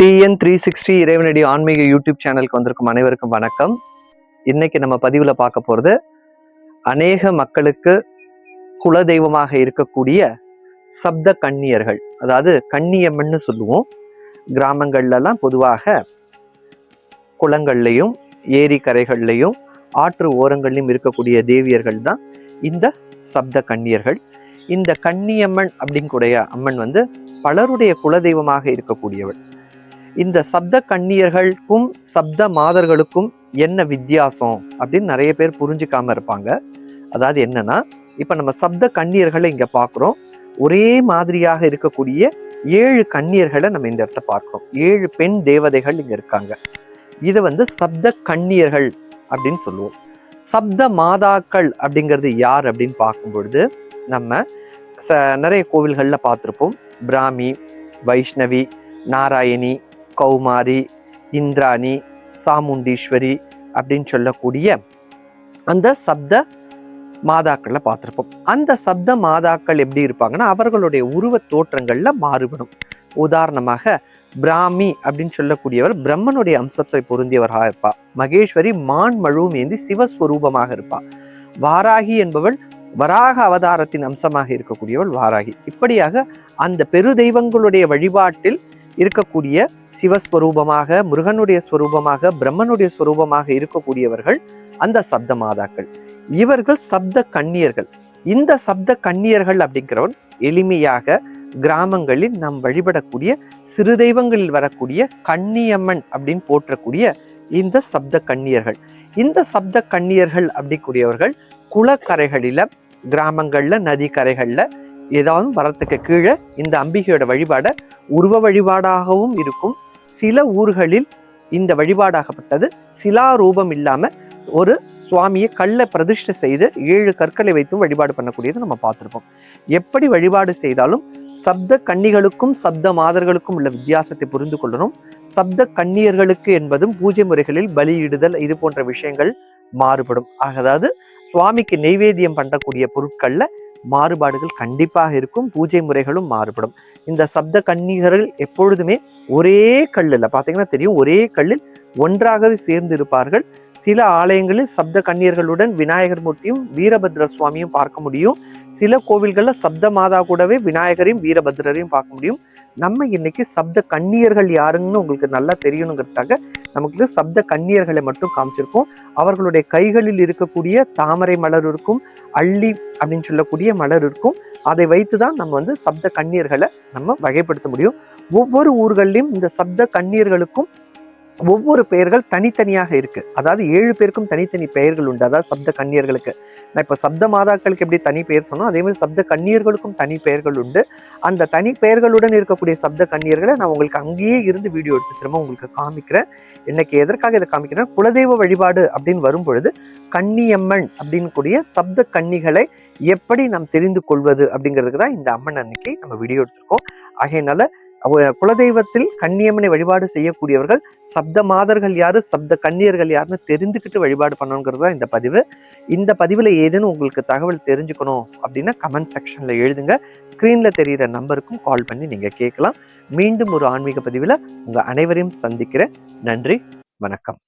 TN three sixty இறைவனடி ஆன்மீக YouTube சேனலுக்கு வந்திருக்கும் அனைவருக்கும் வணக்கம். இன்னைக்கு நம்ம பதிவில் பார்க்க போகிறது அநேக மக்களுக்கு குலதெய்வமாக இருக்கக்கூடிய சப்த கண்ணியர்கள் அதாவது கண்ணியம்மன் சொல்லுவோம். கிராமங்கள்லாம் பொதுவாக குளங்கள்லையும் ஏரி கரைகள்லையும் ஆற்று ஓரங்கள்லையும் இருக்கக்கூடிய தேவியர்கள் தான் இந்த சப்த கண்ணியர்கள் இந்த கன்னியம்மன் அப்படிங்கூடிய அம்மன் வந்து பலருடைய குலதெய்வமாக இருக்கக்கூடியவள் இந்த சப்த கண்ணியர்களுக்கும் சப்த மாதர்களுக்கும் என்ன வித்தியாசம் அப்படின்னு நிறைய பேர் புரிஞ்சுக்காம இருப்பாங்க. அதாவது என்னன்னா இப்ப நம்ம சப்த கண்ணியர்களை இங்க பார்க்குறோம். ஒரே மாதிரியாக இருக்கக்கூடிய ஏழு கண்ணியர்களை நம்ம இந்த இடத்த பார்க்கிறோம். ஏழு பெண் தேவதைகள் இங்க இருக்காங்க. இதை வந்து சப்த கண்ணியர்கள் அப்படின்னு சொல்லுவோம். சப்த மாதாக்கள் அப்படிங்கிறது யார் அப்படின்னு பார்க்கும் பொழுது நம்ம ச நிறைய கோவில்களில் பார்த்துருப்போம். பிராமி வைஷ்ணவி நாராயணி கௌமாரி இந்திராணி சாமுண்டீஸ்வரி அப்படின்னு சொல்லக்கூடிய அந்த சப்த மாதாக்களை பார்த்துருப்போம். அந்த சப்த மாதாக்கள் எப்படி இருப்பாங்கன்னா அவர்களுடைய உருவ தோற்றங்களில் மாறுபடும். உதாரணமாக பிராமி அப்படின்னு சொல்லக்கூடியவர் பிரம்மனுடைய அம்சத்தை பொருந்தியவராக இருப்பா மகேஸ்வரி மான் மழுவும் ஏந்தி சிவஸ்வரூபமாக இருப்பா வாராகி என்பவள் வராக அவதாரத்தின் அம்சமாக இருக்கக்கூடியவள் வாராகி. இப்படியாக அந்த பெரு தெய்வங்களுடைய வழிபாட்டில் இருக்கக்கூடிய சிவஸ்வரூபமாக முருகனுடைய ஸ்வரூபமாக பிரம்மனுடைய ஸ்வரூபமாக இருக்கக்கூடியவர்கள் அந்த சப்த மாதாக்கள். இவர்கள் சப்த கண்ணியர்கள் இந்த சப்த கண்ணியர்கள் அப்படிங்கிறவன் எளிமையாக கிராமங்களில் நாம் வழிபடக்கூடிய சிறு தெய்வங்களில் வரக்கூடிய கண்ணியம்மன் அப்படின்னு போற்றக்கூடிய இந்த சப்த கண்ணியர்கள் இந்த சப்த கண்ணியர்கள் அப்படிக்கூடியவர்கள் குளக்கரைகளில கிராமங்கள்ல நதி கரைகள்ல ஏதாவது வரத்துக்கு கீழே இந்த அம்பிகையோட வழிபாட உருவ வழிபாடாகவும் இருக்கும். சில ஊர்களில் இந்த வழிபாடாகப்பட்டது. சிலா ரூபம் இல்லாமல் ஒரு சுவாமியை கல்லை பிரதிஷ்டை செய்து ஏழு கற்களை வைத்தும் வழிபாடு பண்ணக்கூடியது நம்ம பார்த்துருப்போம். எப்படி வழிபாடு செய்தாலும் சப்த கன்னிகளுக்கும் சப்த மாதர்களுக்கும் உள்ள வித்தியாசத்தை புரிந்து கொள்ளணும். சப்த கன்னியர்களுக்கு என்பதும் பூஜை முறைகளில் பலியிடுதல் இது போன்ற விஷயங்கள் மாறுபடும். அதாவது சுவாமிக்கு நெய்வேத்தியம் பண்ணக்கூடிய பொருட்களில் மாறுபாடுகள் கண்டிப்பாக இருக்கும் பூஜை முறைகளும் மாறுபடும். இந்த சப்த கன்னிகர்கள் எப்பொழுதுமே ஒரே கல்லில் பார்த்தீங்கன்னா தெரியும் ஒரே கல்லில் ஒன்றாகவே சேர்ந்து இருப்பார்கள் சில ஆலயங்களில் சப்த கன்னியர்களுடன் விநாயகர் மூர்த்தியும் வீரபத்ர சுவாமியும் பார்க்க முடியும். சில கோவில்களில் சப்த மாதா கூடவே விநாயகரையும் வீரபத்ரரையும் பார்க்க முடியும். நம்ம இன்னைக்கு சப்த கன்னியர்கள் யாருன்னு உங்களுக்கு நல்லா தெரியணுங்கிறதுக்காக நமக்கு சப்த கன்னியர்களை மட்டும் காமிச்சிருக்கோம். அவர்களுடைய கைகளில் இருக்கக்கூடிய தாமரை மலர் இருக்கும் அள்ளி அப்படின்னு சொல்லக்கூடிய மலர் இருக்கும். அதை வைத்து தான் நம்ம வந்து சப்த கன்னியர்களை நம்ம வகைப்படுத்த முடியும். ஒவ்வொரு ஊர்கள்லையும் இந்த சப்த கண்ணீர்களுக்கும் ஒவ்வொரு பெயர்கள் தனித்தனியாக இருக்கு. அதாவது ஏழு பேருக்கும் தனித்தனி பெயர்கள் உண்டு. அதாவது சப்த கன்னியர்களுக்கு. நான் இப்போ சப்த மாதாக்களுக்கு எப்படி தனி பெயர் சொன்னோம் அதே மாதிரி சப்த கன்னியர்களுக்கும் தனி பெயர்கள் உண்டு. அந்த தனி பெயர்களுடன் இருக்கக்கூடிய சப்த கன்னியர்களை நான் உங்களுக்கு அங்கேயே இருந்து வீடியோ எடுத்து திரும்ப உங்களுக்கு காமிக்கிறேன். இன்னைக்கு எதற்காக இதை காமிக்கிறேன் குலதெய்வ வழிபாடு அப்படின்னு வரும்பொழுது கன்னியம்மன் அப்படின்னு கூடிய சப்த கன்னிகளை எப்படி நாம் தெரிந்து கொள்வது அப்படிங்கிறதுக்கு தான் இந்த அம்மன் அன்னைக்கு நம்ம வீடியோ எடுத்திருக்கோம். ஆகையினால குலதெய்வத்தில் கன்னியம்மனை வழிபாடு செய்யக்கூடியவர்கள் சப்த மாதர்கள் யாரு சப்த கன்னியர்கள் யாருன்னு தெரிந்துக்கிட்டு வழிபாடு பண்ணணுங்கிறது தான் இந்த பதிவு. இந்த பதிவில் ஏதுன்னு உங்களுக்கு தகவல் தெரிஞ்சுக்கணும் அப்படின்னா கமெண்ட் செக்ஷனில் எழுதுங்க. ஸ்க்ரீனில் தெரிகிற நம்பருக்கும் கால் பண்ணி நீங்கள் கேட்கலாம். மீண்டும் ஒரு ஆன்மீக பதிவில் உங்கள் அனைவரையும் சந்திக்கிறேன். நன்றி வணக்கம்.